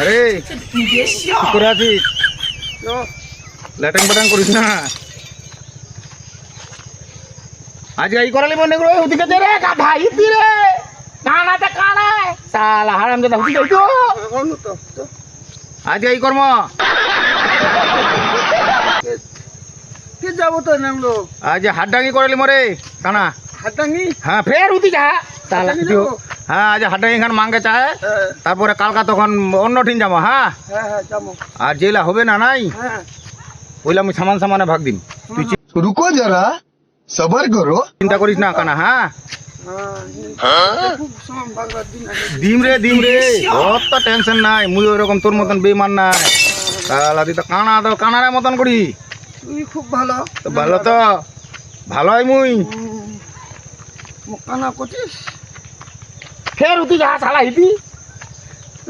আরে কি করে আছিস? ল্যাটাং বাটাং করিস না। আজকে এই করালি মনে করে ওদিকে দে রে গাধা ইতি রে। কানাতে কানায় সালা হারাম দাদা হুতি তো? আজকে এই কর্ম। কে যাব তো নামলো আজ হাড্ডাঙ্গি করালি মরে কানা হ্যাঁ ফের উঠি যা। তাহলে হ্যাঁ আজ হাটে এখান মাঙ্গে চায়। তারপরে কালকা তখন অন্য ঠিন যাব হ্যাঁ? আর যেলা হবে না নাই? ওইলা আমি সামান সামানে ভাগ দিন তুই রুকো যারা সবার করো। চিন্তা করিস না কানা হ্যাঁ? দিম রে দিম রে। অত টেনশন নাই মুই ওরকম তোর মতন বেমান নাই। তাহলে কানা তো কানার মতন করি। ভালো। ভালো তো। ভালোই মুই। হুম। মোক কানা করছিস ফের উতি যা সালা হিতি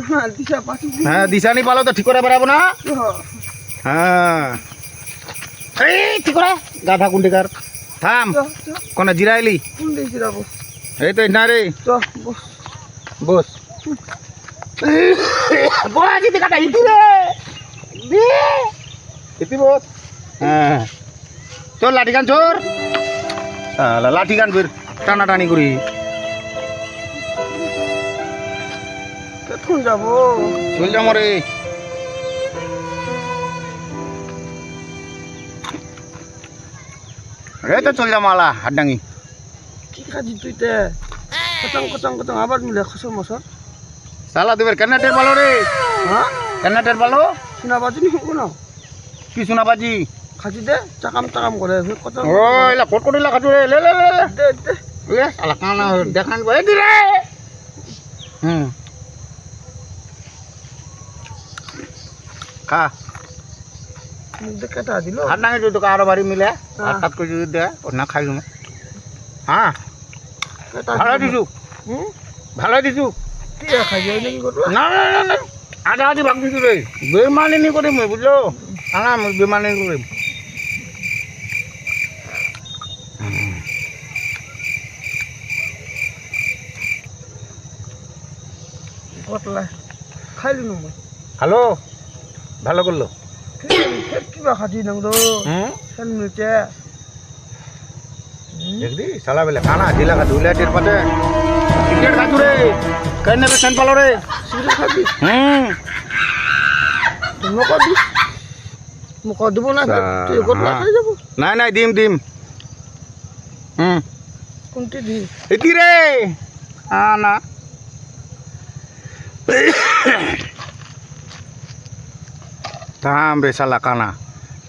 হ্যাঁ দিশা পাখি হ্যাঁ দিশানি পালো তো ঠিক করে বেড়াবো না হ্যাঁ এই ঠিক করে গাধা কুন্ডিকার থাম কোনে জিরাইলি কোন দিকে যাব এই তো না রে চ বস বস বস ইতি কাটা ইতি রে দে ইতি বস হ্যাঁ চল লাঠি গান চোর সালা লাঠি গান ফির টানা টানি করি কেতক্ষণ যাব চল যা মরে এই তো চল যা মালা হাড্ডাঙ্গি কি খাজি তুই তে? কচং কচং কচং আবার মিলে খসর মসর। সালা দেবের কেন টের পালো রে? হ্যাঁ? কেন টের পালো? শোনা বাজি নি। কোনো কি শোনা বাজি? খাজি দে চাকাম চাকাম করে। কত ও এলা কটকটি লাগা রে লে লে লে লে। দে দে। এ সালা কানা দেখান বলে দি রে? হুম। খা। মুখ দে কেটা দিল? হাত নাঙে যদি কারও বাড়ি মিলে। হ্যাঁ। হাত করে যদি দে ও না খাই তুমি। হ্যাঁ। ভালো দিছু? হুম? ভালো দিছু? খাই না না না না আধা আধি ভাগ দিছু রে। বেমানি নি করিম বুঝলো? না মই বেমানি করিম। কতলা খাইলি নো মই। ভালো করল? কিবা ফের মিলছে। দেখবি সালা বেলে খানা জিলা খা ধুলে টের পাতে। ক্রিকেট খাচু রে। কেন নেবে সেন পালো রে? খাবি? হুম। মোক দি মোক দিব না? তুই কতলা খাই যাব? নাই নাই দিম দিম। হুম। কোনটি দি এটি রে? আ না। থাম রে শালা কানা।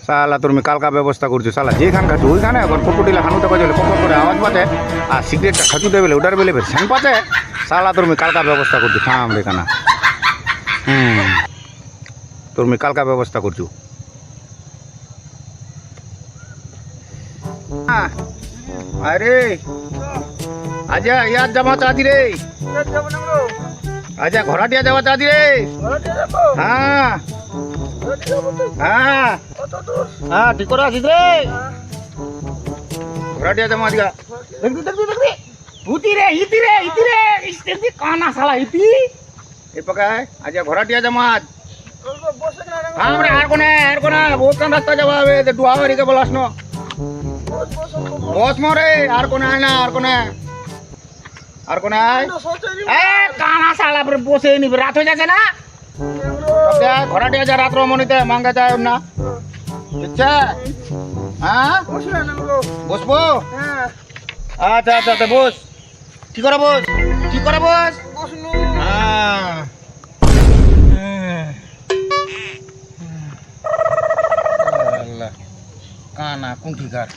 শালা তুমি কালকা ব্যবস্থা করছ শালা যেখান খাচ্ছো ওইখানে এখন কুকুটিলা খানুতে বাজলে কখন করে আওয়াজ পাতে আর সিগারেটটা খাচুতে বেলে ওটার বেলে ফের স্যান পাতে শালা তুমি কালকা ব্যবস্থা করছ থাম রে কানা। হুম তুমি কালকা ব্যবস্থা করছ। আরে আজা ইয়ার যাওয়া চাঁদি রে। আজা ঘোড়াটিয়া যাওয়া চাঁদি রে। হ্যাঁ। হ্যাঁ। হ্যাঁ ঠিক করে আসিস রে। ঘোড়াটিয়া যাওয়া আজগা দেখবি দেখবি দেখবি। ভূতি রে হিতি রে হিতি রে। দেখবি কানা শালা হিতি এ পকায় আজা বসে না রে হ্যাঁ রে আর কোনে আর কোনে। বহুত কান রাস্তা যাওয়া হবে ডুয়া বাড়িকে বলাস না। বস মরে আর কোনে আয় না আর কোনে। আর কোনে আয়। নি এ কানা শালা বসে নিবি। রাত হয়ে যাচ্ছে না? ঘোড়াটিয়া যা রাত্র মনিতে মাঙ্গা যায় না। বুঝছে? হ্যাঁ? বসে না গো। বসবো? হ্যাঁ। আচ্ছা আচ্ছা আচ্ছা বস। কি করে বস? কি করে বস? হ্যাঁ। কানা কুণ্ঠিকার।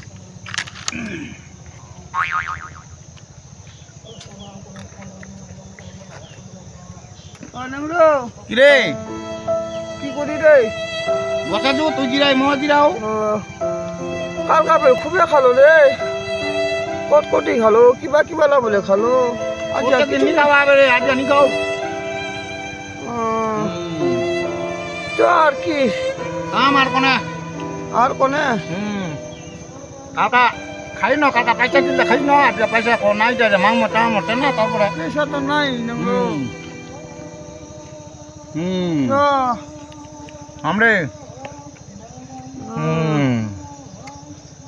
কিরে কি করি রে? বসা যো তুই জিরাই মহ জিরাও? কাল কাপে খুবই খালো রে। কত কোটি খালো কিবা কিবা লাবলে খালো। আজি আজ আজি নি খাওয়া রে আজ নি খাও। আর কি? আমার কোনা? আর কোনে? কাকা খাই ন কাকা পয়সা দিলে খাই ন আর পয়সা কো নাই যায় মাং মতা মতে না তারপরে? পয়সা তো নাই নঙ্গ হুম হুম। না আমরে?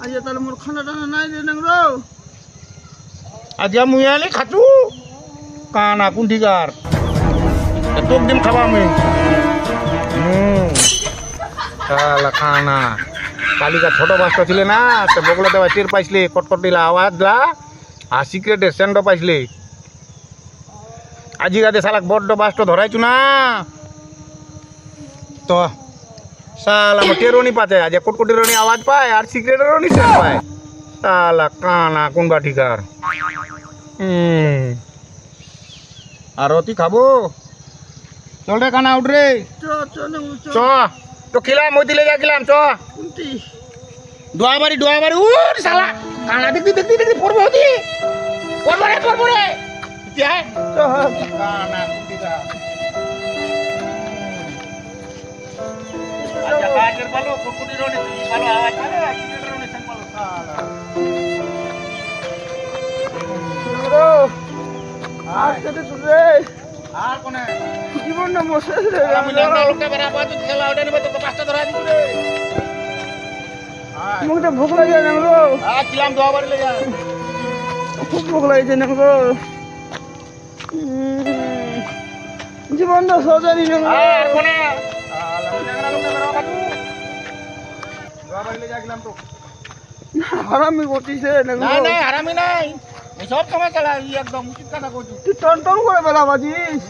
আজ তাহলে মোর খানা টানা নাই রে নেংরো আজ মুই আলে খাচু কানা কুন্ঠিকার। তোক দিম খাবা আমি। শালা কানা কালিকা ছোট বাস্ত ছিলে না সে বগলে দেওয়া টের পাইছিলে কটকটিলা আওয়াজ লা আর সিক্রেটের সেন্ড পাইছিলে। আজিকাতে শালাক বড্ড বাস্ত ধরাইছু না। তো শালা আমার টেরোনি পাতে আজ কটকটিরনি আওয়াজ পায় আর সিক্রেটেরও নি সেন্ড পায়। শালা কানা কোনবা ঠিকার। হুম। আর অতি খাব? চল রে কানা উঠ রে। চ তো খিলাম ওই দিলে যা খিলাম চ। কুন্তি দোয়াবাড়ি দোয়াবাড়ি উঠ শালা। কানা দেখতি দেখতি দেখতি পড়ব হতি পড়ব রে পড়ব রে। কানা ভালো কুকুটির অনেক ভালো? আওয়াজ করে কুকুটির অনেক ভালো আর কেটে রে আর কোনে? জীবনটা মশে আমি ল্যাংড়া লোকটা বেড়াবো তুই খেলা ওটা নেবে তোকে পাঁচটা ধরা দিবি রে। মুখটা ভোক লাগে নেংরো আয় খিলাম দোয়াবাড়ি লে যা খুব ভোক লাগছে নেংরো জীবনটা সজানি আর কোনে? হারামি করছিস নাই নাই হারামি নাই। সব সময় খেলা একদম কথা কইছু। তুই টন টন করে বেলা বাজিস